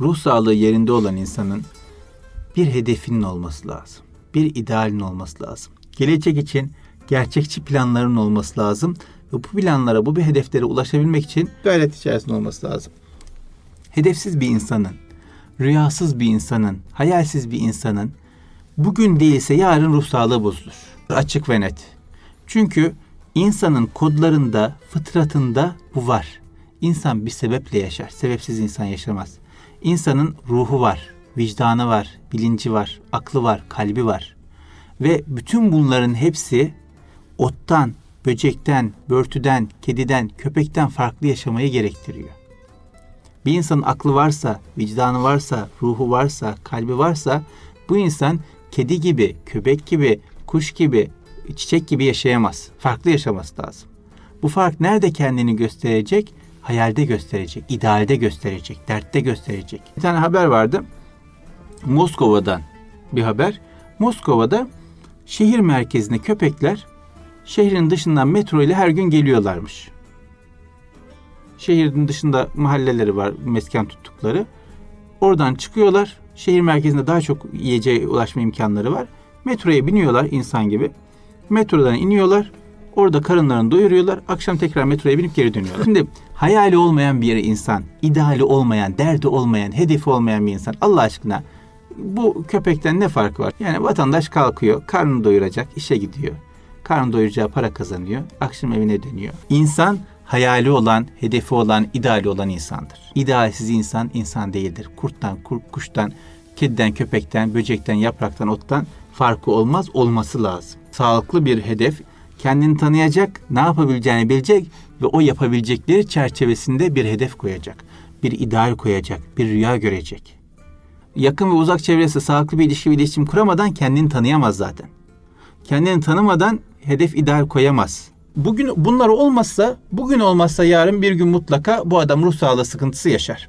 Ruh sağlığı yerinde olan insanın bir hedefinin olması lazım. Bir idealin olması lazım. Gelecek için gerçekçi planların olması lazım. Ve bu planlara, bu bir hedeflere ulaşabilmek için gayret içerisinde olması lazım. Hedefsiz bir insanın, rüyasız bir insanın, hayalsiz bir insanın bugün değilse yarın ruh sağlığı bozulur. Açık ve net. Çünkü insanın kodlarında, fıtratında bu var. İnsan bir sebeple yaşar. Sebepsiz insan yaşamaz. İnsanın ruhu var, vicdanı var, bilinci var, aklı var, kalbi var. Ve bütün bunların hepsi ottan, böcekten, börtüden, kediden, köpekten farklı yaşamayı gerektiriyor. Bir insanın aklı varsa, vicdanı varsa, ruhu varsa, kalbi varsa bu insan kedi gibi, köpek gibi, kuş gibi, çiçek gibi yaşayamaz. Farklı yaşaması lazım. Bu fark nerede kendini gösterecek? Hayalde gösterecek, idealde gösterecek, dertte gösterecek. Bir tane haber vardı. Moskova'dan bir haber. Moskova'da şehir merkezine köpekler şehrin dışından metro ile her gün geliyorlarmış. Şehrin dışında mahalleleri var, mesken tuttukları. Oradan çıkıyorlar. Şehir merkezinde daha çok yiyeceğe ulaşma imkanları var. Metroya biniyorlar insan gibi. Metrodan iniyorlar. Orada karınlarını doyuruyorlar. Akşam tekrar metroya binip geri dönüyorlar. Şimdi hayali olmayan bir insan, ideali olmayan, derdi olmayan, hedefi olmayan bir insan Allah aşkına bu köpekten ne farkı var? Yani vatandaş kalkıyor, karnını doyuracak, işe gidiyor. Karnını doyuracağı para kazanıyor, akşam evine dönüyor. İnsan hayali olan, hedefi olan, ideali olan insandır. İdealsiz insan insan değildir. Kurttan, kur- kuştan, kediden, köpekten, böcekten, yapraktan, ottan farkı olmaz, olması lazım. Sağlıklı bir hedef, kendini tanıyacak, ne yapabileceğini bilecek ve o yapabilecekleri çerçevesinde bir hedef koyacak. Bir ideal koyacak, bir rüya görecek. Yakın ve uzak çevresi sağlıklı bir ilişki ve iletişim kuramadan kendini tanıyamaz zaten. Kendini tanımadan hedef ideal koyamaz. Bugün bunlar olmazsa, bugün olmazsa yarın bir gün mutlaka bu adam ruh sağlığı sıkıntısı yaşar.